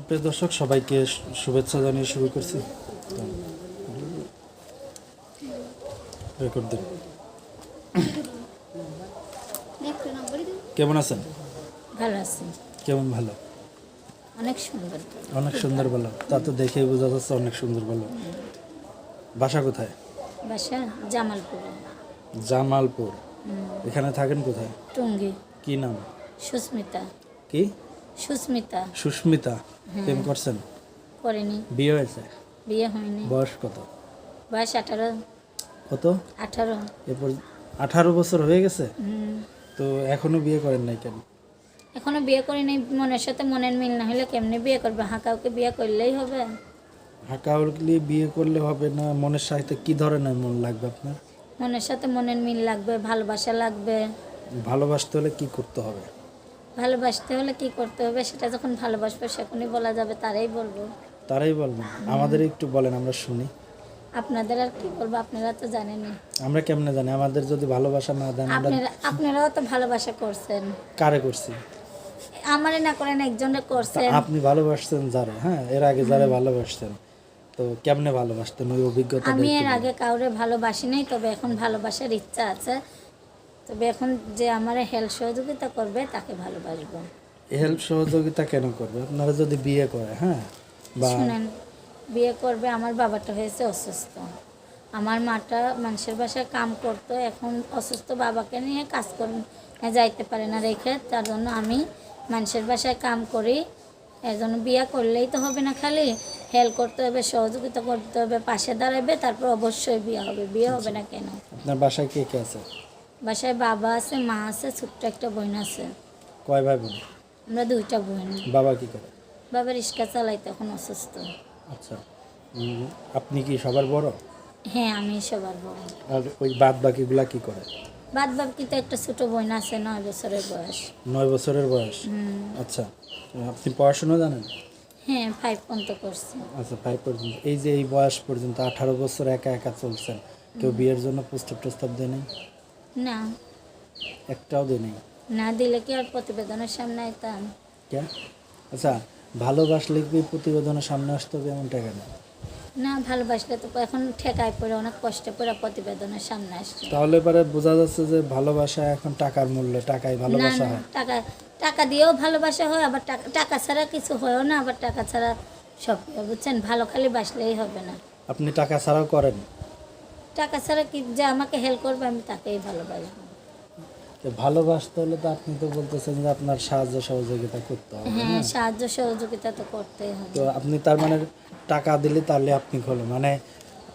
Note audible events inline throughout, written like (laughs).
সুপ্রিয় দর্শক সবাইকে শুভেচ্ছা জানিয়ে শুরু করছি। রেকর্ড দিন। কেমন আছেন? ভালো আছি। কেমন ভালো? অনেক সুন্দর। অনেক সুন্দর ভালো। তা তো দেখেই বোঝা যাচ্ছে অনেক সুন্দর ভালো। বাসা কোথায়? বাসা জামালপুরে। জামালপুর। এখানে থাকেন কোথায়? টুঙ্গি। কি নাম? সুস্মিতা। কি? সুস্মিতা। সুস্মিতা প্রেম করছেন? করেনি। বিয়ে হয়েছে? বিয়ে হয়নি। বয়স কত? বয়স আঠারো। কত? আঠারো। এরপর আঠারো বছর হয়ে গেছে? তো এখনও বিয়ে করেন নাই কেন? এখনও বিয়ে করিনি মনের সাথে মনের মিল না হলে কেমনে বিয়ে করবে? কাউকে বিয়ে করলেই হবে। হাঁকাউলি বিয়ে করলে হবে না মনের সাথে কি ধরনের মন লাগবে আপনার? মনের সাথে মনের মিল লাগবে ভালোবাসা লাগবে। ভালোবাসতে হলে কি করতে হবে? ভালোবাসতে হলে কি করতে হবে? সেটা যখন ভালোবাসবো সেখনই বলা যাবে তারাই বলব। তারাই বলবেন আমাদের একটু বলেন আমরা শুনি। আপনাদের আর কি বলব? আপনারা তো জানেনই। আমরা কেমনে জানি? আমাদের যদি ভালোবাসা না দেন আমরা আপনারা আপনারাও তো ভালোবাসা করছেন। কারে করছি? আমারে না করেন একজনে তা করছেন আপনি ভালোবাসছেন যারা হ্যাঁ? এর আগে যারা ভালোবাসতেন। তো কেমনে ভালোবাসতেন? ওই অভিজ্ঞতা আমি এর আগে কাউরে ভালোবাসি নাই তবে এখন ভালোবাসার ইচ্ছা আছে। তবে এখন যে আমার হেল্প সহযোগিতা করবে তাকে ভালোবাসবো। হেল্প সহযোগিতা কেন করবে? আপনারা যদি বিয়ে করে হ্যাঁ? শুনেন বিয়ে করবে আমার বাবাটা হয়েছে অসুস্থ। আমার মাটা মানুষের বাসায় কাম করতো এখন অসুস্থ বাবাকে নিয়ে কাজ করে যাইতে পারে না রেখে তার জন্য আমি মানুষের বাসায় কাম করি। এর জন্য বিয়ে করলেই তো হবে না খালি। হেল্প করতে হবে সহযোগিতা করতে হবে পাশে দাঁড়াবে তারপর অবশ্যই বিয়ে হবে। বিয়ে হবে না কেন? আপনার বাসায় কে কে আছে? বাসায় বাবা আছে মা আছে ছোট্ট একটা বোন আছে। কয় ভাই বোন? আমরা দুইটা বোন। বাবা কি করে? বাবা রিক্সা চালাই তখন অসুস্থ। আচ্ছা। আপনি কি সবার বড়? হ্যাঁ আমি সবার বড়। আর ওই বাদ বাকিগুলা কি করে? বাদ বাকি তো একটা ছোট বোন আছে নয় বছরের বয়স। নয় বছরের বয়স? হুম, আচ্ছা। আপনি পড়াশোনা জানেন? হ্যাঁ ফাইভ পর্যন্ত করছি আচ্ছা ফাইভ পর্যন্ত। এই যে এই বয়স পর্যন্ত আঠারো বছর একা একা চলছেন কেউ বিয়ের জন্য প্রস্তাব প্রস্তাব দেয় না। একটাও দেয় নাই। না দিলে কি আর প্রতিবেদনের সামনে আইতাম? কে আচ্ছা ভালোবাসলে কি প্রতিবেদনের সামনে আসতে হবে এমনটা কেন? না ভালোবাসলে তো এখন ঠেকায় পড়ে অনেক কষ্টে পড়ে প্রতিবেদনের সামনে আসছে। তাহলে পরে বোঝা যাচ্ছে যে ভালোবাসা এখন টাকার মূল্য টাকায় না ভালোবাসা না হয়। টাকা টাকা দিয়েও ভালোবাসা হয় আবার টাকা টাকা ছাড়া কিছু হয়ও না আবার টাকা ছাড়া সব বুঝছেন? ভালো খালি বাসলেই হবে না। আপনি টাকা ছাড়াও করেন। টাকা ছাড়া কি যে আমাকে হেল্প করবে আমি তাকেই ভালোবাসবো। তো ভালোবাসতে হলে তো আপনি তো বলতেছেন যে আপনার সাহায্য সহযোগিতা করতে হবে হ্যাঁ সাহায্য সহযোগিতা তো করতেই হবে। তো আপনি তার মানে টাকা দিলে তাহলে আপনি খোলো মানে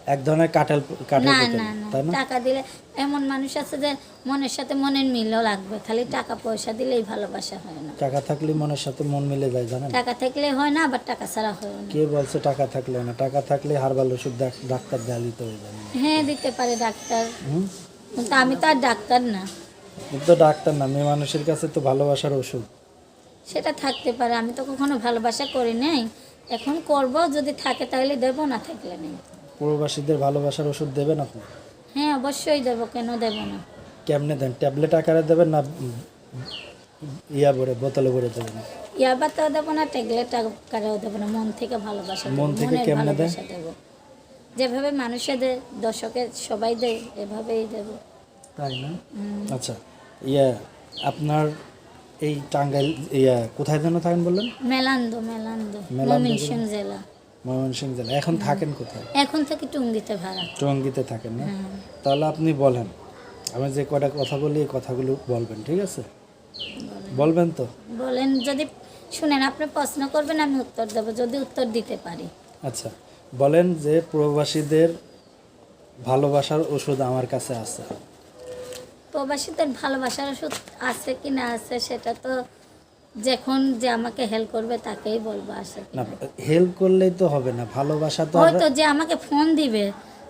এক ধরনের কাটাল কাটাল না না না। টাকা দিলে এমন মানুষ আছে যে মনের সাথে মনের মিলও লাগবে। খালি টাকা পয়সা দিলেই ভালোবাসা হয় না। টাকা থাকলে মনের সাথে মন মিলে যায় জানেন? টাকা থাকলে হয় না আবার টাকা ছাড়া হয় না। কে বলছে টাকা থাকলে না? টাকা থাকলে হারবাল ওষুধ ডাক- ডাক্তার দেয়ালিতে হয়ে যাবে হ্যাঁ দিতে পারে ডাক্তার। কিন্তু আমি তো আর ডাক্তার না। তো ডাক্তার না মেয়ে মানুষের কাছে তো ভালোবাসার ওষুধ। সেটা থাকতে পারে আমি তো কখনো ভালোবাসা করি নাই। এখন করব যদি থাকে তাহলে দেবো না থাকলে নেই। প্রবাসীদের ভালোবাসার ওষুধ দেবেন আপনি? হ্যাঁ অবশ্যই দেবো কেন দেবো না? কেমনে দেন? ট্যাবলেট আকারে দেবেন না ইয়া ভরে বোতলে ভরে দেবেন? ইয়াবাতেও দেবো না ট্যাগলেট আকারেও দেবো না মন থেকে ভালোবাসা মন থেকে কেমনে দেবো। যেভাবে মানুষে দেয় দর্শকের সবাই দেয় এভাবেই দেবো। তাই না? আচ্ছা ইয়া আপনার এই টাঙ্গাইল ইয়া কোথায় যেন থাকেন বললেন? মেলান্দো মেলান্দো মেলান্দো ময়মনসিংহ জেলা। ময়মনসিংহ জেলা। এখন থাকেন কোথায়? এখন থেকে টুঙ্গিতে ভাড়া। টঙ্গিতে থাকেন না? তাহলে আপনি বলেন আমি যে কটা কথা বলি এই কথাগুলো বলবেন ঠিক আছে? বলবেন তো? বলেন যদি শুনেন আপনি প্রশ্ন করবেন আমি উত্তর দেবো যদি উত্তর দিতে পারি। আচ্ছা বলেন যে প্রবাসীদের ভালোবাসার ওষুধ আমার কাছে আছে। প্রবাসীদের ভালোবাসার ওষুধ আছে কি না আছে সেটা তো যখন যে আমাকে হেল্প করবে তাকেই বলব না। হেল্প করলেই তো হবে না ভালোবাসা তো হয়তো যে আমাকে ফোন দিবে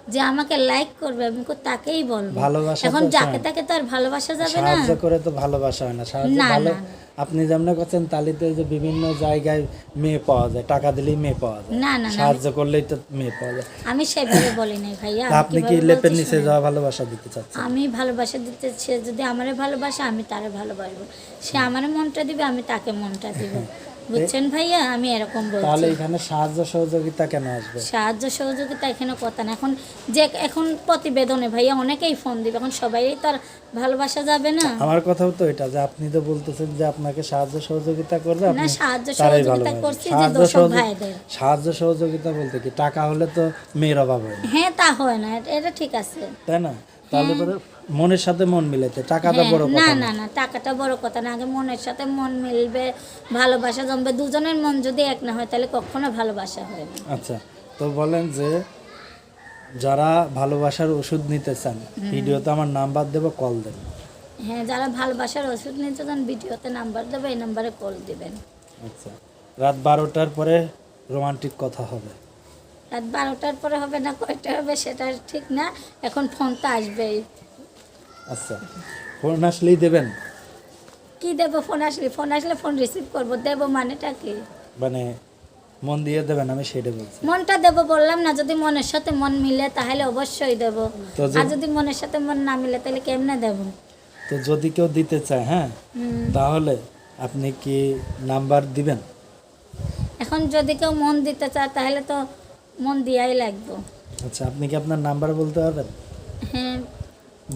যে আমাকে লাইক করবে আমি তাকেই বলব। ভালোবাসা এখন যাকে তাকে তো আর ভালোবাসা যাবে না। সাহায্য করে তো ভালোবাসা হয় না। সাহায্য ভালো। আপনি যেমন করছেন তাহলে তো এই যে বিভিন্ন জায়গায় মেয়ে পাওয়া যায় টাকা দিলেই মেয়ে পাওয়া যায়। না না না। সাহায্য করলেই তো মেয়ে পাওয়া যায়। আমি সেভাবে বলি নাই ভাইয়া আপনি কি লেপের নিচে যাওয়া ভালোবাসা দিতে চাচ্ছেন? আমি ভালোবাসা দিতে সে যদি আমারে ভালোবাসে আমি তারে ভালোবাসবো। সে আমার মনটা দিবে আমি তাকে মনটা দিব। (laughs) বুঝছেন ভাইয়া? আমি এরকম বলছি। তাহলে এখানে সাহায্য সহযোগিতা কেন আসবে? সাহায্য সহযোগিতা এখানে কথা না। এখন যে এখন প্রতিবেদনে ভাইয়া অনেকেই ফোন দিবে। এখন সবাই তো আর ভালোবাসা যাবে না। আমার কথাও তো এটা যে আপনি তো বলতেছেন যে আপনাকে সাহায্য সহযোগিতা করবে না আপনি সাহায্য সহযোগিতা করছি যে দর্শক সহযোগিতা ভাইদের। সাহায্য সহযোগিতা বলতে কি টাকা হলে তো মেয়ের অভাব হয় হ্যাঁ তা হয় না। এটা ঠিক আছে। তাই না? তাহলে পরে মনের সাথে মন মিলাতে টাকাটা হ্যাঁ, বড় কথা না। না না টাকাটা বড় কথা না আগে মনের সাথে মন মিলবে ভালোবাসা জমবে দুজনের মন যদি এক না হয় তাহলে কখনো ভালোবাসা হয় না। আচ্ছা তো বলেন যে যারা ভালোবাসার ওষুধ নিতে চান ভিডিওতে আমার নাম্বার দেবো কল দেন। হ্যাঁ যারা ভালোবাসার ওষুধ নিতে চান ভিডিওতে নাম্বার দেবে এই নাম্বারে কল দিবেন। আচ্ছা রাত বারোটার পরে রোমান্টিক কথা হবে। রাত বারোটার পরে হবে না কয়টা হবে সেটা ঠিক না। এখন ফোন তো আসবেই। আচ্ছা ফোন আসলেই দেবেন? কি দেবো ফোন আসলে? ফোন আসলে ফোন রিসিভ করব। দেবো মানেটা কি? মানে মন দিয়ে দেবেন আমি সেটা বলছি। মনটা দেবো বললাম না যদি মনের সাথে মন মিলে তাহলে অবশ্যই দেবো। আর যদি মনের সাথে মন না মিলে তাহলে কেমনে দেবো? তো যদি কেউ দিতে চায় হ্যাঁ? তাহলে আপনি কি নাম্বার দিবেন? এখন যদি কেউ মন দিতে চায় তাহলে তো মন দিয়াই লাগবে। আচ্ছা আপনি কি আপনার নাম্বার বলতে পারবেন? হ্যাঁ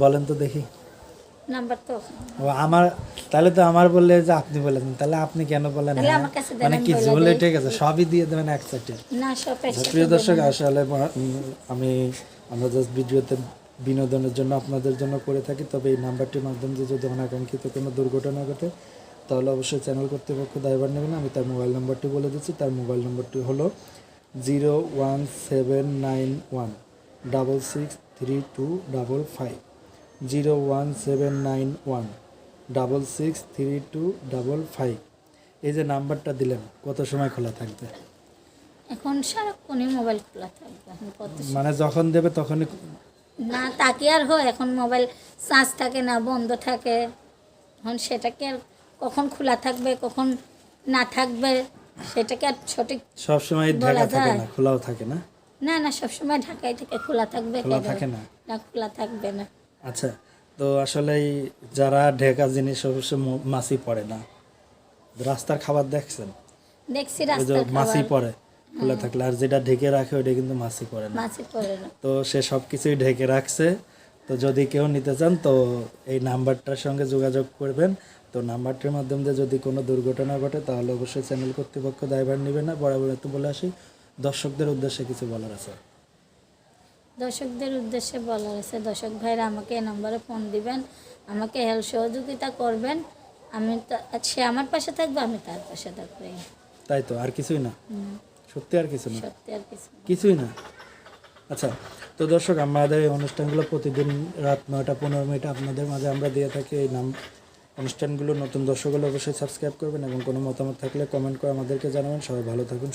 বলেন তো দেখি। নাম্বার তো ও আমার তাহলে তো আমার বললে যে আপনি বলেন তাহলে আপনি কেন বলেন? তাহলে হ্যাঁ? মানে কিছু বলে ঠিক আছে সবই দিয়ে দেবেন এক সাইডে না সব প্রিয় দর্শক আসলে আমি আমরা জাস্ট ভিডিওতে বিনোদনের জন্য আপনাদের জন্য করে থাকি তবে এই নাম্বারটির মাধ্যমে যদি অনাকাঙ্ক্ষিত কোনো দুর্ঘটনা ঘটে তাহলে অবশ্যই চ্যানেল কর্তৃপক্ষ দায়ভার নেবেন। আমি তার মোবাইল নম্বরটি বলে দিচ্ছি। তার মোবাইল নম্বরটি হলো zero one seven nine one double six three two double five zero one seven nine one double six three two double five এই যে নাম্বারটা দিলেন কত সময় খোলা থাকবে? এখন সারাক্ষণই মোবাইল খোলা থাকবে। কত মানে যখন দেবে তখনই না তাকে আর হয় এখন মোবাইল চার্জ থাকে না বন্ধ থাকে। এখন সেটাকে আর কখন খোলা থাকবে কখন না থাকবে সেটাকে আর সঠিক সব সময় ঢাকা থাকে না খোলাও থাকে না? না না সবসময় ঢাকায় থেকে খোলা থাকবে খোলা থাকে না? না খোলা থাকবে না। আচ্ছা তো আসলে যারা ঢেকা জিনিস অবশ্য মাছি পড়ে না রাস্তার খাবার দেখছেন? দেখছি রাস্তার মাছি পড়ে খোলা থাকলে আর যেটা ঢেকে রাখে ওটা কিন্তু মাছি পড়ে না। মাছি পড়ে না। তো সে সব কিছুই ঢেকে রাখছে তো যদি কেউ নিতে চান তো এই নাম্বারটার সঙ্গে যোগাযোগ করবেন। তো নাম্বারটির মাধ্যমে দিয়ে যদি কোনো দুর্ঘটনা ঘটে তাহলে অবশ্যই চ্যানেল কর্তৃপক্ষ দায়ভার নেবে না। বরাবর তো বলে আসি দর্শকদের উদ্দেশ্যে কিছু বলার আছে। দর্শকদের উদ্দেশ্যে বলার আছে দর্শক ভাইরা আমাকে এই নম্বরে ফোন দিবেন আমাকে হেল্প সহযোগিতা করবেন আমি সে আমার পাশে থাকবে আমি তার পাশে থাকব। তাই তো আর কিছুই না? সত্যি আর কিছু না? সত্যি আর কিছু না। কিছুই না? আচ্ছা তো দর্শক আমাদের এই অনুষ্ঠানগুলো প্রতিদিন রাত নয়টা পনেরো মিনিট আপনাদের মাঝে আমরা দিয়ে থাকি এই নাম অনুষ্ঠানগুলো নতুন দর্শক হলে অবশ্যই সাবস্ক্রাইব করবেন এবং কোনো মতামত থাকলে কমেন্ট করে আমাদেরকে জানাবেন। সবাই ভালো থাকুন